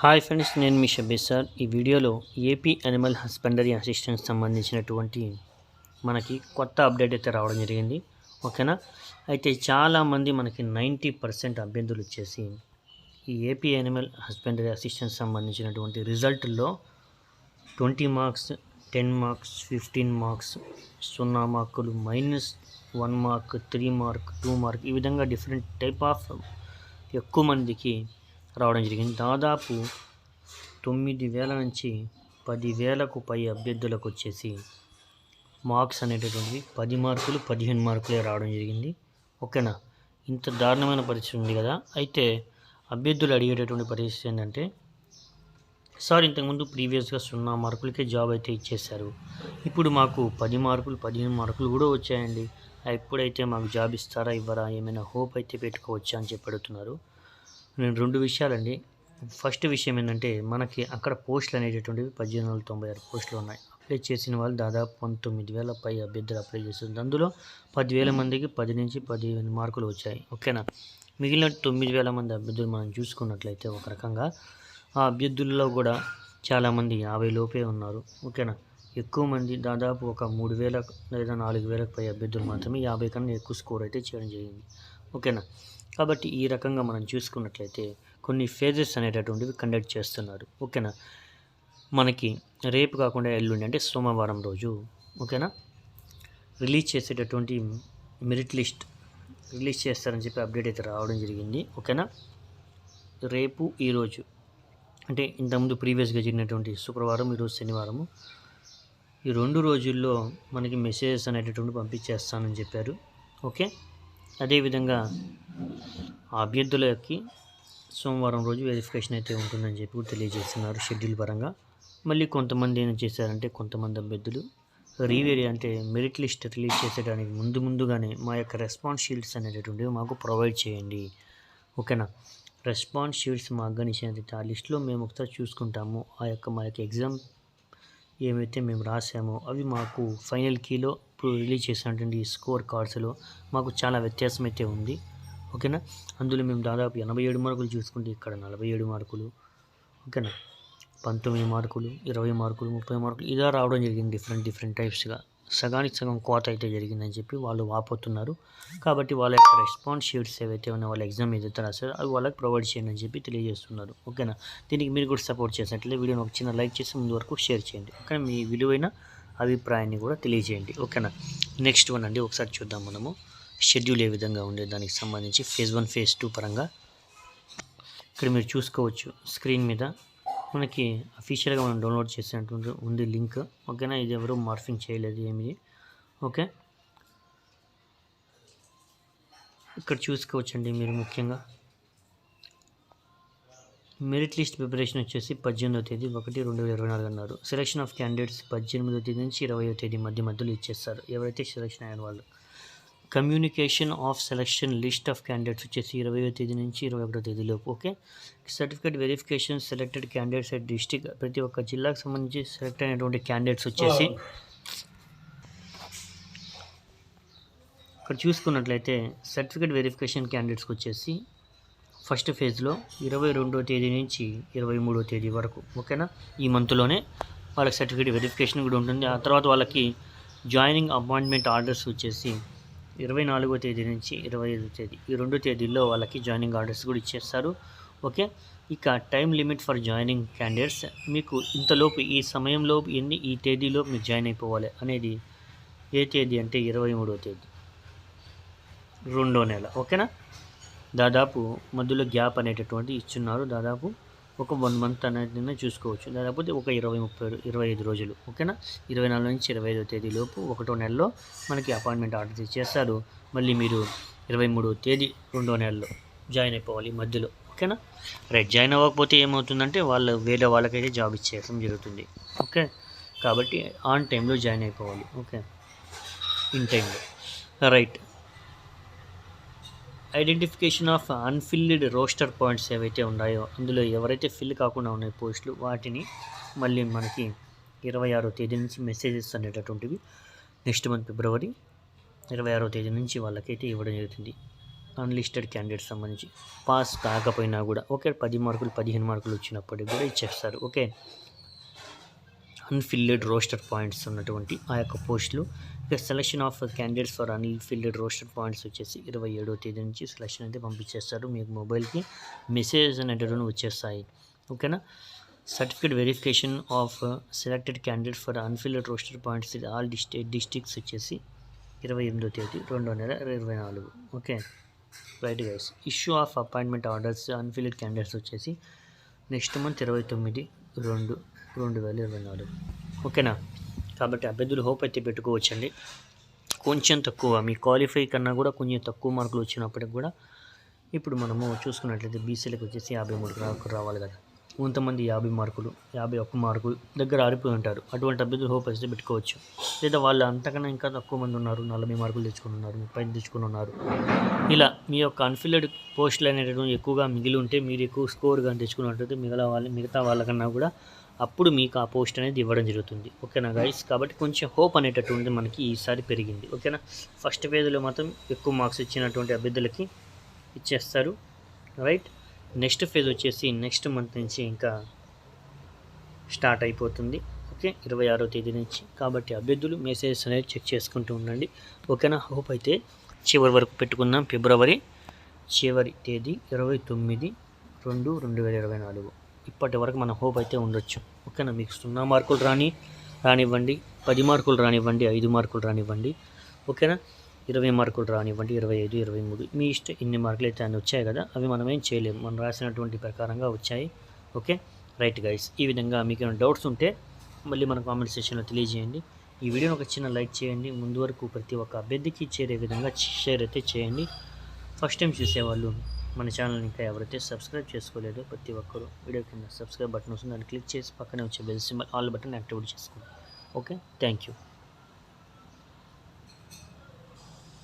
Hi friends నేను మీ Shabbi sir. ఈ వీడియోలో ఏపీ అనిమల్ హస్బెండరీ అసిస్టెంట్ సంబంధించినటువంటి మనకి కొత్త అప్డేట్ అయితే రావడం జరిగింది. ఓకేనా? అయితే చాలామంది మనకి నైంటీ పర్సెంట్ అభ్యర్థులు వచ్చేసి ఈ ఏపీ అనిమల్ హస్బెండరీ అసిస్టెంట్ సంబంధించినటువంటి రిజల్ట్లో twenty marks ten marks fifteen marks సున్నా మార్కులు minus one mark three mark two mark ఈ విధంగా డిఫరెంట్ టైప్ ఆఫ్ ఎక్కువ మందికి రావడం జరిగింది. దాదాపు తొమ్మిది వేల నుంచి పది వేలకు పై అభ్యర్థులకు వచ్చేసి మార్క్స్ అనేటటువంటివి పది మార్కులు పదిహేను మార్కులే రావడం జరిగింది. ఓకేనా? ఇంత దారుణమైన పరిస్థితి ఉంది కదా. అయితే అభ్యర్థులు అడిగేటటువంటి పరిస్థితి ఏంటంటే సార్ ఇంతకుముందు ప్రీవియస్గా సున్నా మార్కులకే జాబ్ అయితే ఇచ్చేశారు. ఇప్పుడు మాకు పది మార్కులు పదిహేను మార్కులు కూడా వచ్చాయండి. ఎప్పుడైతే మాకు జాబ్ ఇస్తారా ఇవ్వరా ఏమైనా హోప్ అయితే పెట్టుకోవచ్చా అని చెప్పి అడుగుతున్నారు. నేను రెండు విషయాలండి. ఫస్ట్ విషయం ఏంటంటే మనకి అక్కడ పోస్టులు అనేటటువంటివి పద్దెనిమిది వందల తొంభై ఆరు పోస్టులు ఉన్నాయి. అప్లై చేసిన వాళ్ళు దాదాపు పంతొమ్మిది వేల పై అభ్యర్థులు అప్లై చేస్తుంది అందులో పదివేల మందికి పది నుంచి పదిహేను మార్కులు వచ్చాయి. ఓకేనా? మిగిలిన తొమ్మిది వేల మంది అభ్యర్థులు మనం చూసుకున్నట్లయితే ఒక రకంగా ఆ అభ్యర్థుల్లో కూడా చాలామంది యాభై లోపే ఉన్నారు. ఓకేనా? ఎక్కువ మంది దాదాపు ఒక మూడు వేల లేదా నాలుగు వేలకు పై అభ్యర్థులు మాత్రమే యాభై కన్నా ఎక్కువ స్కోర్ అయితే చేయడం జరిగింది. ఓకేనా? కాబట్టి ఈ రకంగా మనం చూసుకున్నట్లయితే కొన్ని ఫేజెస్ అనేటటువంటివి కండక్ట్ చేస్తున్నారు. ఓకేనా? మనకి రేపు కాకుండా ఎల్లుండి అంటే సోమవారం రోజు. ఓకేనా? రిలీజ్ చేసేటటువంటి మెరిట్ లిస్ట్ రిలీజ్ చేస్తారని చెప్పి అప్డేట్ అయితే రావడం జరిగింది. ఓకేనా? రేపు ఈరోజు అంటే ఇంతకుముందు ప్రీవియస్గా జరిగినటువంటి శుక్రవారం ఈరోజు శనివారము. ఈ రెండు రోజుల్లో మనకి మెసేజెస్ అనేటటువంటి పంపించేస్తానని చెప్పారు. ఓకే? అదేవిధంగా అభ్యర్థులకి సోమవారం రోజు వెరిఫికేషన్ అయితే ఉంటుందని చెప్పి కూడా తెలియజేస్తున్నారు షెడ్యూల్ పరంగా. మళ్ళీ కొంతమంది ఏం చేశారంటే కొంతమంది అభ్యర్థులు రీవేరి అంటే మెరిట్ లిస్ట్ రిలీజ్ చేసేటానికి ముందు ముందుగానే మా యొక్క రెస్పాన్స్ షీల్డ్స్ అనేటటువంటివి మాకు ప్రొవైడ్ చేయండి. ఓకేనా? రెస్పాన్స్ షీట్స్ మాకు కానీ ఆ లిస్ట్లో మేము ఒకసారి చూసుకుంటాము. ఆ యొక్క మా యొక్క ఎగ్జామ్ ఏమైతే మేము రాసామో అవి మాకు ఫైనల్ కీలో ఇప్పుడు రిలీజ్ చేసినటువంటి స్కోర్ కార్డ్స్లో మాకు చాలా వ్యత్యాసం అయితే ఉంది. ఓకేనా? అందులో మేము దాదాపు ఎనభై ఏడు మార్కులు చూసుకుంటే ఇక్కడ నలభై ఏడు మార్కులు ఓకేనా? పంతొమ్మిది మార్కులు ఇరవై మార్కులు ముప్పై మార్కులు ఇలా రావడం జరిగింది డిఫరెంట్ డిఫరెంట్ టైప్స్గా సగానికి సగం కోత అయితే జరిగిందని చెప్పి వాళ్ళు వాపోతున్నారు. కాబట్టి వాళ్ళ యొక్క రెస్పాన్స్ షీట్స్ ఏవైతే ఉన్నాయో వాళ్ళ ఎగ్జామ్ ఏదైతే రాస్తారో అవి వాళ్ళకి ప్రొవైడ్ చేయండి అని చెప్పి తెలియజేస్తున్నారు. ఓకేనా? దీనికి మీరు కూడా సపోర్ట్ చేసినట్లయితే వీడియోని ఒక చిన్న లైక్ చేసి ముందు వరకు షేర్ చేయండి. ఓకే మీ విలువైన అభిప్రాయాన్ని కూడా తెలియజేయండి. ఓకేనా? నెక్స్ట్ వన్ అండి ఒకసారి చూద్దాం మనము. షెడ్యూల్ ఏ విధంగా ఉండే దానికి సంబంధించి ఫేజ్ వన్ ఫేజ్ టూ పరంగా ఇక్కడ మీరు చూసుకోవచ్చు స్క్రీన్ మీద. మనకి అఫీషియల్గా మనం డౌన్లోడ్ చేసినటువంటి ఉంది లింక్. ఓకేనా? ఇది ఎవరు మార్ఫింగ్ చేయలేదు ఏమి. ఓకే? ఇక్కడ చూసుకోవచ్చండి మీరు ముఖ్యంగా. మెరిట్ లిస్ట్ ప్రిపరేషన్ వచ్చేసి పద్దెనిమిదవ తేదీ ఒకటి రెండు వేల ఇరవై నాలుగు అన్నారు. సెలక్షన్ ఆఫ్ క్యాండిడేట్స్ పద్దెనిమిదవ తేదీ నుంచి ఇరవయో తేదీ మధ్య మధ్యలో ఇచ్చేస్తారు. ఎవరైతే సెలక్షన్ అయిన వాళ్ళు. Communication of selection list of candidates వచ్చేసి ఇరవయో తేదీ నుంచి ఇరవై ఒకటో తేదీలోపు okay? Certificate verification selected candidates at district ప్రతి ఒక్క జిల్లాకు సంబంధించి సెలెక్ట్ అయినటువంటి క్యాండిడేట్స్ వచ్చేసి ఇక్కడ చూసుకున్నట్లయితే సర్టిఫికేట్ వెరిఫికేషన్ క్యాండిడేట్స్కి వచ్చేసి ఫస్ట్ ఫేజ్లో ఇరవై రెండో తేదీ నుంచి ఇరవై మూడో తేదీ వరకు ఓకేనా? ఈ మంత్లోనే వాళ్ళకి సర్టిఫికేట్ వెరిఫికేషన్ కూడా ఉంటుంది. ఆ తర్వాత వాళ్ళకి జాయినింగ్ అపాయింట్మెంట్ ఆర్డర్స్ వచ్చేసి ఇరవై నాలుగో తేదీ నుంచి ఇరవై ఐదో తేదీ. ఈ రెండు తేదీల్లో వాళ్ళకి జాయినింగ్ ఆర్డర్స్ కూడా ఇచ్చేస్తారు. ఓకే? ఇక time limit for joining candidates మీకు ఇంతలోపు ఈ సమయంలో ఎన్ని ఈ తేదీలో మీరు జాయిన్ అయిపోవాలి అనేది ఏ తేదీ అంటే ఇరవై మూడో తేదీ. రెండో నెల. ఓకేనా? దాదాపు మధ్యలో గ్యాప్ అనేటటువంటి ఇచ్చున్నారు. దాదాపు ఒక వన్ మంత్ అనేది చూసుకోవచ్చు. లేకపోతే ఒక ఇరవై ముప్పై ఇరవై ఐదు రోజులు ఓకేనా? ఇరవై నాలుగు నుంచి ఇరవై ఐదో తేదీ లోపు ఒకటో నెలలో మనకి అపాయింట్మెంట్ ఆర్డర్ చేస్తారు మళ్ళీ మీరు ఇరవై మూడో తేదీ రెండో నెలలో జాయిన్ అయిపోవాలి మధ్యలో ఓకేనా? రైట్ జాయిన్ అవ్వకపోతే ఏమవుతుందంటే వాళ్ళు వేరే వాళ్ళకైతే జాబ్ ఇచ్చేయడం జరుగుతుంది ఓకే? కాబట్టి ఆన్ టైంలో జాయిన్ అయిపోవాలి ఓకే? ఇన్ టైంలో right identification of unfilled roster points ఏవైతే ఉన్నాయో అందులో ఎవరైతే ఫిల్ కాకుండా ఉన్నాయి పోస్టులు వాటిని మళ్ళీ మనకి ఇరవై ఆరో తేదీ నుంచి మెసేజెస్ అనేటటువంటివి నెక్స్ట్ మంత్ ఫిబ్రవరి ఇరవై ఆరో తేదీ నుంచి వాళ్ళకైతే ఇవ్వడం జరుగుతుంది. అన్లిస్టెడ్ క్యాండిడేట్ సంబంధించి. పాస్ కాకపోయినా కూడా ఓకే పది మార్కులు పదిహేను మార్కులు వచ్చినప్పటికి కూడా ఇచ్చేస్తారు. ఓకే అన్ఫిల్డ్ రోస్టర్ పాయింట్స్ ఉన్నటువంటి ఆ యొక్క పోస్టులు. ఇక selection of candidates for unfilled roster points వచ్చేసి ఇరవై ఏడో తేదీ నుంచి సెలక్షన్ అయితే పంపించేస్తారు. మీకు మొబైల్కి మెసేజ్ అనేటువంటి వచ్చేస్తాయి. ఓకేనా certificate verification of selected candidate for unfilled roster points all district districts వచ్చేసి ఇరవై ఎనిమిదో తేదీ రెండో నెల ఇరవై నాలుగు. Okay right guys issue of appointment orders unfilled candidates వచ్చేసి నెక్స్ట్ మంత్ ఇరవై తొమ్మిది రెండు రెండు వేల ఇరవై నాలుగు ఓకేనా? కాబట్టి అభ్యర్థులు హోప్ అయితే పెట్టుకోవచ్చండి. కొంచెం తక్కువ మీ క్వాలిఫై కన్నా కూడా కొంచెం తక్కువ మార్కులు వచ్చినప్పటికి కూడా ఇప్పుడు మనము చూసుకున్నట్లయితే బీసీలకు వచ్చేసి యాభై మూడు మార్కులు రావాలి కదా. కొంతమంది యాభై మార్కులు యాభై ఒక్క మార్కులు దగ్గర ఆరిపోయి ఉంటారు. అటువంటి అభ్యర్థులు హోప్ అయితే పెట్టుకోవచ్చు. లేదా వాళ్ళు అంతకన్నా ఇంకా తక్కువ మంది ఉన్నారు నలభై మార్కులు తెచ్చుకుని ఉన్నారు ముప్పై ఐదు తెచ్చుకుని ఉన్నారు. ఇలా మీ యొక్క అన్ఫిల్డ్ పోస్టులు అనేటటువంటి ఎక్కువగా మిగిలి ఉంటే మీరు ఎక్కువ స్కోర్ కానీ తెచ్చుకున్నట్లయితే మిగతా వాళ్ళ మిగతా వాళ్ళకన్నా కూడా అప్పుడు మీకు ఆ పోస్ట్ అనేది ఇవ్వడం జరుగుతుంది. ఓకేనా గైస్ కాబట్టి కొంచెం హోప్ అనేటటువంటి మనకి ఈసారి పెరిగింది. ఓకేనా? ఫస్ట్ ఫేజ్లో మాత్రం ఎక్కువ మార్క్స్ ఇచ్చినటువంటి అభ్యర్థులకి ఇచ్చేస్తారు. రైట్ నెక్స్ట్ ఫేజ్ వచ్చేసి నెక్స్ట్ మంత్ నుంచి ఇంకా స్టార్ట్ అయిపోతుంది. ఓకే ఇరవై ఆరో తేదీ నుంచి. కాబట్టి అభ్యర్థులు మెసేజెస్ అనేది చెక్ చేసుకుంటూ ఉండండి. ఓకేనా? హోప్ అయితే చివరి వరకు పెట్టుకుందాం. ఫిబ్రవరి చివరి తేదీ ఇరవై తొమ్మిది రెండు రెండు వేల ఇరవై నాలుగు. ఇప్పటి వరకు మన హోప్ అయితే ఉండొచ్చు. ఓకేనా? మీకు సున్నా మార్కులు రాని రానివ్వండి. పది మార్కులు రానివ్వండి. ఐదు మార్కులు రానివ్వండి. ఓకేనా? ఇరవై మార్కులు రానివ్వండి ఇరవై ఐదు ఇరవై మూడు. మీ ఇష్టం ఇన్ని మార్కులు అయితే అన్ని వచ్చాయి కదా అవి మనం ఏం చేయలేము. మనం రాసినటువంటి ప్రకారంగా వచ్చాయి. ఓకే? రైట్ గైస్ ఈ విధంగా మీకు ఏమైనా డౌట్స్ ఉంటే మళ్ళీ మన కామెంట్ సెక్షన్లో తెలియజేయండి. ఈ వీడియోని ఒక చిన్న లైక్ చేయండి. ముందు వరకు ప్రతి ఒక్క అభ్యర్థికి చేరే విధంగా షేర్ అయితే చేయండి. ఫస్ట్ టైం చూసేవాళ్ళు మన ఛానల్ని ఇంకా ఎవరైతే సబ్స్క్రైబ్ చేసుకోలేదో ప్రతి ఒక్కరు వీడియో కింద సబ్స్క్రైబ్ బటన్ వస్తుంది. దాన్ని క్లిక్ చేసి పక్కనే వచ్చే bell symbol all button activate చేసుకోండి ఓకే? Thank you